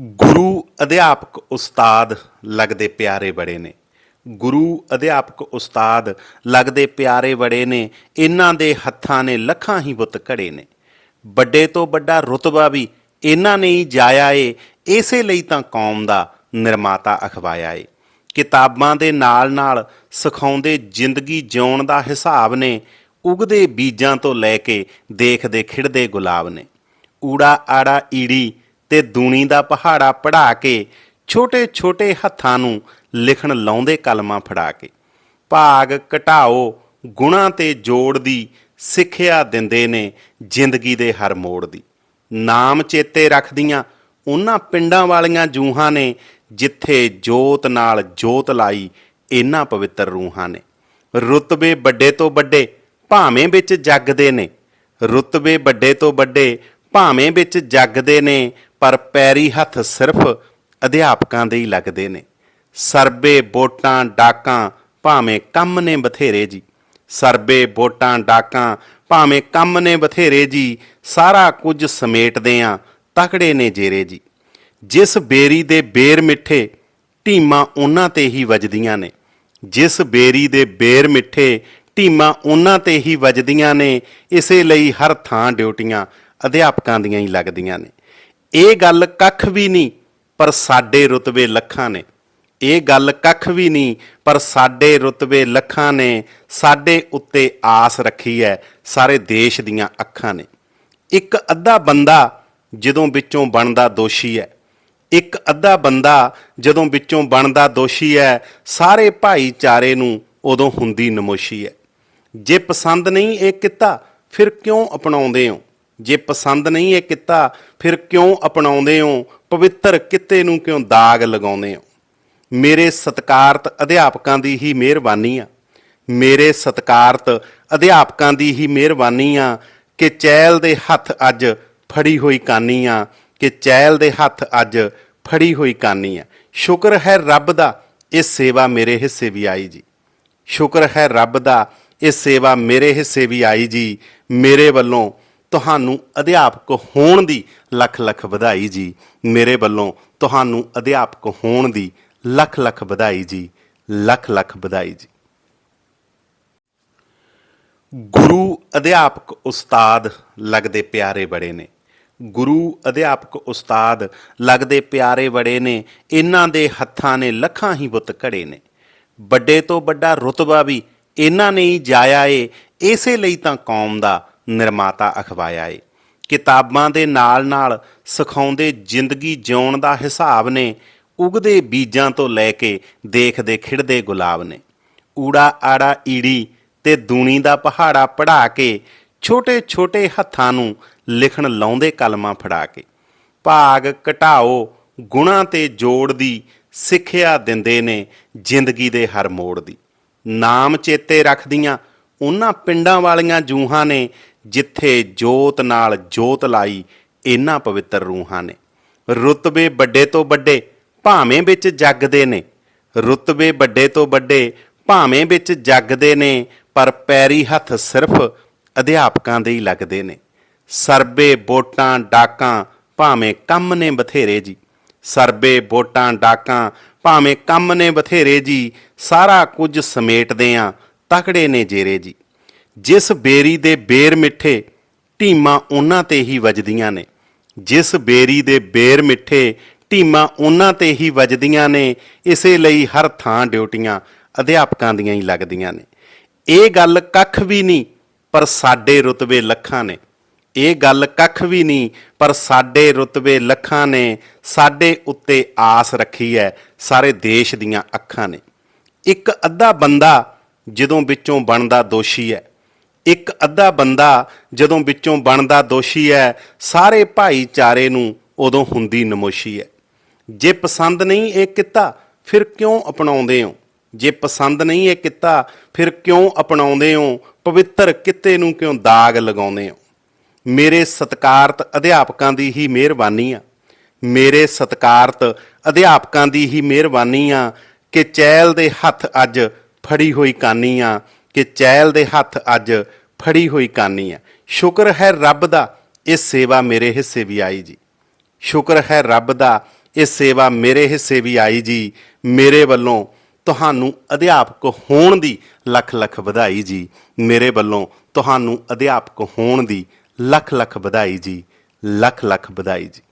ਗੁਰੂ ਅਧਿਆਪਕ ਉਸਤਾਦ ਲੱਗਦੇ ਪਿਆਰੇ ਬੜੇ ਨੇ। ਗੁਰੂ ਅਧਿਆਪਕ ਉਸਤਾਦ ਲੱਗਦੇ ਪਿਆਰੇ ਬੜੇ ਨੇ। ਇਹਨਾਂ ਦੇ ਹੱਥਾਂ ਨੇ ਲੱਖਾਂ ਹੀ ਬੁੱਤ ਘੜੇ ਨੇ। ਵੱਡੇ ਤੋਂ ਵੱਡਾ ਰੁਤਬਾ ਵੀ ਇਹਨਾਂ ਨੇ ਹੀ ਜਾਇਆ ਏ। ਇਸੇ ਲਈ ਤਾਂ ਕੌਮ ਦਾ ਨਿਰਮਾਤਾ ਅਖਵਾਇਆ ਏ। ਕਿਤਾਬਾਂ ਦੇ ਨਾਲ-ਨਾਲ ਸਿਖਾਉਂਦੇ ਜ਼ਿੰਦਗੀ ਜਿਉਣ ਦਾ ਹਿਸਾਬ ਨੇ। ਉਗਦੇ ਬੀਜਾਂ ਤੋਂ ਲੈ ਕੇ ਦੇਖਦੇ ਖਿੜਦੇ ਗੁਲਾਬ ਨੇ। ਊੜਾ ਆੜਾ ਈੜੀ ਤੇ ਦੂਣੀ ਦਾ ਪਹਾੜਾ ਪੜਾ ਕੇ ਛੋਟੇ ਛੋਟੇ ਹੱਥਾਂ ਨੂੰ ਲਿਖਣ ਲਾਉਂਦੇ ਕਲਮਾਂ ਫੜਾ ਕੇ। ਭਾਗ ਘਟਾਓ, ਗੁਣਾ ਤੇ ਜੋੜ ਦੀ ਸਿੱਖਿਆ ਦਿੰਦੇ ਨੇ ਜ਼ਿੰਦਗੀ ਦੇ ਹਰ ਮੋੜ ਦੀ। ਨਾਮ ਚੇਤੇ ਰੱਖਦੀਆਂ ਉਹਨਾਂ ਪਿੰਡਾਂ ਵਾਲੀਆਂ ਜੂਹਾਂ ਨੇ ਜਿੱਥੇ ਜੋਤ ਨਾਲ ਜੋਤ ਲਾਈ ਇਹਨਾਂ ਪਵਿੱਤਰ ਰੂਹਾਂ ਨੇ। ਰੁਤਬੇ ਵੱਡੇ ਤੋਂ ਵੱਡੇ ਭਾਵੇਂ ਵਿੱਚ ਜੱਗਦੇ ਨੇ। ਰੁਤਬੇ ਵੱਡੇ ਤੋਂ ਵੱਡੇ ਭਾਵੇਂ ਵਿੱਚ ਜੱਗਦੇ ਨੇ ਪਰ ਪੈਰੀ ਹੱਥ ਸਿਰਫ ਅਧਿਆਪਕਾਂ ਦੇ ਹੀ ਲੱਗਦੇ ਨੇ। ਸਰਬੇ ਵੋਟਾਂ ਡਾਕਾਂ ਭਾਵੇਂ ਕੰਮ ਨੇ ਬਥੇਰੇ ਜੀ। ਸਰਬੇ ਵੋਟਾਂ ਡਾਕਾਂ ਭਾਵੇਂ ਕੰਮ ਨੇ ਬਥੇਰੇ ਜੀ। ਸਾਰਾ ਕੁਝ ਸਮੇਟਦੇ ਆ ਤਕੜੇ ਨੇ ਜੇਰੇ ਜੀ। ਜਿਸ ਬੇਰੀ ਦੇ ਬੇਰ ਮਿੱਠੇ ਢੀਮਾਂ ਉਹਨਾਂ ਤੇ ਹੀ ਵੱਜਦੀਆਂ ਨੇ। ਜਿਸ ਬੇਰੀ ਦੇ ਬੇਰ ਮਿੱਠੇ ਢੀਮਾਂ ਉਹਨਾਂ ਤੇ ਹੀ ਵੱਜਦੀਆਂ ਨੇ। ਇਸੇ ਲਈ ਹਰ ਥਾਂ ਡਿਊਟੀਆਂ ਅਧਿਆਪਕਾਂ ਦੀਆਂ ਹੀ ਲੱਗਦੀਆਂ ਨੇ। ਇਹ ਗੱਲ ਕੱਖ ਵੀ ਨਹੀਂ, ਪਰ ਸਾਡੇ ਰੁਤਬੇ ਲੱਖਾਂ ਨੇ। ਇਹ ਗੱਲ ਕੱਖ ਵੀ ਨਹੀਂ, ਪਰ ਸਾਡੇ ਰੁਤਬੇ ਲੱਖਾਂ ਨੇ। ਸਾਡੇ ਉੱਤੇ ਆਸ ਰੱਖੀ ਹੈ, ਸਾਰੇ ਦੇਸ਼ ਦੀਆਂ ਅੱਖਾਂ ਨੇ। ਇੱਕ ਅੱਧਾ ਬੰਦਾ ਜਦੋਂ ਵਿੱਚੋਂ ਬਣਦਾ ਦੋਸ਼ੀ ਹੈ। ਇੱਕ ਅੱਧਾ ਬੰਦਾ ਜਦੋਂ ਵਿੱਚੋਂ ਬਣਦਾ ਦੋਸ਼ੀ ਹੈ, ਸਾਰੇ ਭਾਈਚਾਰੇ ਨੂੰ ਉਦੋਂ ਹੁੰਦੀ ਨਮੋਸ਼ੀ ਹੈ। ਜੇ ਪਸੰਦ ਨਹੀਂ ਇਹ ਕਿੱਤਾ, ਫਿਰ ਕਿਉਂ ਅਪਣਾਉਂਦੇ ਹੋ? ਜੇ ਪਸੰਦ ਨਹੀਂ ਇਹ ਕਿੱਤਾ, ਫਿਰ ਕਿਉਂ ਅਪਣਾਉਂਦੇ ਹੋ? ਪਵਿੱਤਰ ਕਿੱਤੇ ਨੂੰ ਕਿਉਂ ਦਾਗ ਲਗਾਉਂਦੇ ਹੋ? ਮੇਰੇ ਸਤਕਾਰਤ ਅਧਿਆਪਕਾਂ ਦੀ ਹੀ ਮਿਹਰਬਾਨੀ ਆ। ਮੇਰੇ ਸਤਕਾਰਤ ਅਧਿਆਪਕਾਂ ਦੀ ਹੀ ਮਿਹਰਬਾਨੀ ਆ ਕਿ ਚੈਲ ਦੇ ਹੱਥ ਅੱਜ ਫੜੀ ਹੋਈ ਕਾਨੀ ਆ, ਕਿ ਚੈਲ ਦੇ ਹੱਥ ਅੱਜ ਫੜੀ ਹੋਈ ਕਾਨੀ ਆ। ਸ਼ੁਕਰ ਹੈ ਰੱਬ ਦਾ ਇਹ ਸੇਵਾ ਮੇਰੇ ਹਿੱਸੇ ਵੀ ਆਈ ਜੀ। ਸ਼ੁਕਰ ਹੈ ਰੱਬ ਦਾ ਇਹ ਸੇਵਾ ਮੇਰੇ ਹਿੱਸੇ ਵੀ ਆਈ ਜੀ। ਮੇਰੇ ਵੱਲੋਂ ਤੁਹਾਨੂੰ ਅਧਿਆਪਕ ਹੋਣ ਦੀ ਲੱਖ ਲੱਖ ਵਧਾਈ ਜੀ। ਮੇਰੇ ਵੱਲੋਂ ਤੁਹਾਨੂੰ ਅਧਿਆਪਕ ਹੋਣ ਦੀ ਲੱਖ ਲੱਖ ਵਧਾਈ ਜੀ। ਲੱਖ ਲੱਖ ਵਧਾਈ ਜੀ। ਗੁਰੂ ਅਧਿਆਪਕ ਉਸਤਾਦ ਲੱਗਦੇ ਪਿਆਰੇ ਬੜੇ ਨੇ। ਗੁਰੂ ਅਧਿਆਪਕ ਉਸਤਾਦ ਲੱਗਦੇ ਪਿਆਰੇ ਬੜੇ ਨੇ। ਇਹਨਾਂ ਦੇ ਹੱਥਾਂ ਨੇ ਲੱਖਾਂ ਹੀ ਬੁੱਤ ਘੜੇ ਨੇ। ਵੱਡੇ ਤੋਂ ਵੱਡਾ ਰੁਤਬਾ ਵੀ ਇਹਨਾਂ ਨੇ ਹੀ ਜਾਇਆ ਏ। ਇਸੇ ਲਈ ਤਾਂ ਕੌਮ ਦਾ ਨਿਰਮਾਤਾ ਅਖਵਾਇਆ ਏ। ਕਿਤਾਬਾਂ ਦੇ ਨਾਲ-ਨਾਲ ਸਿਖਾਉਂਦੇ ਜ਼ਿੰਦਗੀ ਜਿਉਣ ਦਾ ਹਿਸਾਬ ਨੇ, ਉਗਦੇ ਬੀਜਾਂ ਤੋਂ ਲੈ ਕੇ ਦੇਖਦੇ ਖਿੜਦੇ ਗੁਲਾਬ ਨੇ। ਊੜਾ ਆੜਾ ਈੜੀ ਤੇ ਦੂਣੀ ਦਾ ਪਹਾੜਾ ਪੜਾ ਕੇ ਛੋਟੇ ਛੋਟੇ ਹੱਥਾਂ ਨੂੰ ਲਿਖਣ ਲਾਉਂਦੇ ਕਲਮਾਂ ਫੜਾ ਕੇ। ਭਾਗ ਘਟਾਓ, ਗੁਣਾ ਤੇ ਜੋੜ ਦੀ ਸਿੱਖਿਆ ਦਿੰਦੇ ਨੇ ਜ਼ਿੰਦਗੀ ਦੇ ਹਰ ਮੋੜ ਦੀ। ਨਾਮ ਚੇਤੇ ਰੱਖਦੀਆਂ, ਉਹਨਾਂ ਪਿੰਡਾਂ ਵਾਲੀਆਂ ਜੂਹਾਂ ਨੇ ਜਿੱਥੇ ਜੋਤ ਨਾਲ ਜੋਤ ਲਾਈ ਇਹਨਾਂ ਪਵਿੱਤਰ ਰੂਹਾਂ ਨੇ। ਰੁਤਬੇ ਵੱਡੇ ਤੋਂ ਵੱਡੇ ਭਾਵੇਂ ਵਿੱਚ ਜੱਗਦੇ ਨੇ। ਰੁਤਬੇ ਵੱਡੇ ਤੋਂ ਵੱਡੇ ਭਾਵੇਂ ਵਿੱਚ ਜੱਗਦੇ ਨੇ, ਪਰ ਪੈਰੀ ਹੱਥ ਸਿਰਫ ਅਧਿਆਪਕਾਂ ਦੇ ਹੀ ਲੱਗਦੇ ਨੇ। ਸਰਬੇ ਵੋਟਾਂ ਡਾਕਾਂ ਭਾਵੇਂ ਕੰਮ ਨੇ ਬਥੇਰੇ ਜੀ। ਸਰਬੇ ਵੋਟਾਂ ਡਾਕਾਂ ਭਾਵੇਂ ਕੰਮ ਨੇ ਬਥੇਰੇ ਜੀ। ਸਾਰਾ ਕੁਝ ਸਮੇਟਦੇ ਆ ਤਕੜੇ ਨੇ ਜੇਰੇ ਜੀ। ਜਿਸ ਬੇਰੀ ਦੇ ਬੇਰ ਮਿੱਠੇ ਢੀਮਾਂ ਉਹਨਾਂ ਤੇ ਹੀ ਵੱਜਦੀਆਂ ਨੇ। ਜਿਸ ਬੇਰੀ ਦੇ ਬੇਰ ਮਿੱਠੇ ਢੀਮਾਂ ਉਹਨਾਂ ਤੇ ਹੀ ਵੱਜਦੀਆਂ ਨੇ, ਇਸੇ ਲਈ ਹਰ ਥਾਂ ਡਿਊਟੀਆਂ ਅਧਿਆਪਕਾਂ ਦੀਆਂ ਹੀ ਲੱਗਦੀਆਂ ਨੇ। ਇਹ ਗੱਲ ਕੱਖ ਵੀ ਨਹੀਂ, ਪਰ ਸਾਡੇ ਰੁਤਬੇ ਲੱਖਾਂ ਨੇ। ਇਹ ਗੱਲ ਕੱਖ ਵੀ ਨਹੀਂ, ਪਰ ਸਾਡੇ ਰੁਤਬੇ ਲੱਖਾਂ ਨੇ। ਸਾਡੇ ਉੱਤੇ ਆਸ ਰੱਖੀ ਹੈ, ਸਾਰੇ ਦੇਸ਼ ਦੀਆਂ ਅੱਖਾਂ ਨੇ। ਇੱਕ ਅੱਧਾ ਬੰਦਾ ਜਦੋਂ ਵਿੱਚੋਂ ਬਣਦਾ ਦੋਸ਼ੀ ਹੈ ਇੱਕ ਅੱਧਾ ਬੰਦਾ ਜਦੋਂ ਵਿੱਚੋਂ ਬਣਦਾ ਦੋਸ਼ੀ ਹੈ, ਸਾਰੇ ਭਾਈਚਾਰੇ ਨੂੰ ਉਦੋਂ ਹੁੰਦੀ ਨਮੋਸ਼ੀ ਹੈ। ਜੇ ਪਸੰਦ ਨਹੀਂ ਇਹ ਕਿੱਤਾ, ਫਿਰ ਕਿਉਂ ਅਪਣਾਉਂਦੇ ਹੋ? ਜੇ ਪਸੰਦ ਨਹੀਂ ਇਹ ਕਿੱਤਾ, ਫਿਰ ਕਿਉਂ ਅਪਣਾਉਂਦੇ ਹੋ? ਪਵਿੱਤਰ ਕਿੱਤੇ ਨੂੰ ਕਿਉਂ ਦਾਗ ਲਗਾਉਂਦੇ ਹੋ? ਮੇਰੇ ਸਤਕਾਰਤ ਅਧਿਆਪਕਾਂ ਦੀ ਹੀ ਮਿਹਰਬਾਨੀ ਆ। ਮੇਰੇ ਸਤਕਾਰਤ ਅਧਿਆਪਕਾਂ ਦੀ ਹੀ ਮਿਹਰਬਾਨੀ ਆ ਕਿ ਚੈਲ ਦੇ ਹੱਥ ਅੱਜ ਫੜੀ ਹੋਈ ਕਾਨੀ ਆ। ਕਿ ਚੈਲ ਦੇ ਹੱਥ ਅੱਜ ਫੜੀ ਹੋਈ ਕਾਨੀ ਹੈ। ਸ਼ੁਕਰ ਹੈ ਰੱਬ ਦਾ ਇਹ ਸੇਵਾ ਮੇਰੇ ਹਿੱਸੇ ਵੀ ਆਈ ਜੀ। ਸ਼ੁਕਰ ਹੈ ਰੱਬ ਦਾ ਇਹ ਸੇਵਾ ਮੇਰੇ ਹਿੱਸੇ ਵੀ ਆਈ ਜੀ। ਮੇਰੇ ਵੱਲੋਂ ਤੁਹਾਨੂੰ ਅਧਿਆਪਕ ਹੋਣ ਦੀ ਲੱਖ ਲੱਖ ਵਧਾਈ ਜੀ। ਮੇਰੇ ਵੱਲੋਂ ਤੁਹਾਨੂੰ ਅਧਿਆਪਕ ਹੋਣ ਦੀ ਲੱਖ ਲੱਖ ਵਧਾਈ ਜੀ। ਲੱਖ ਲੱਖ ਵਧਾਈ ਜੀ।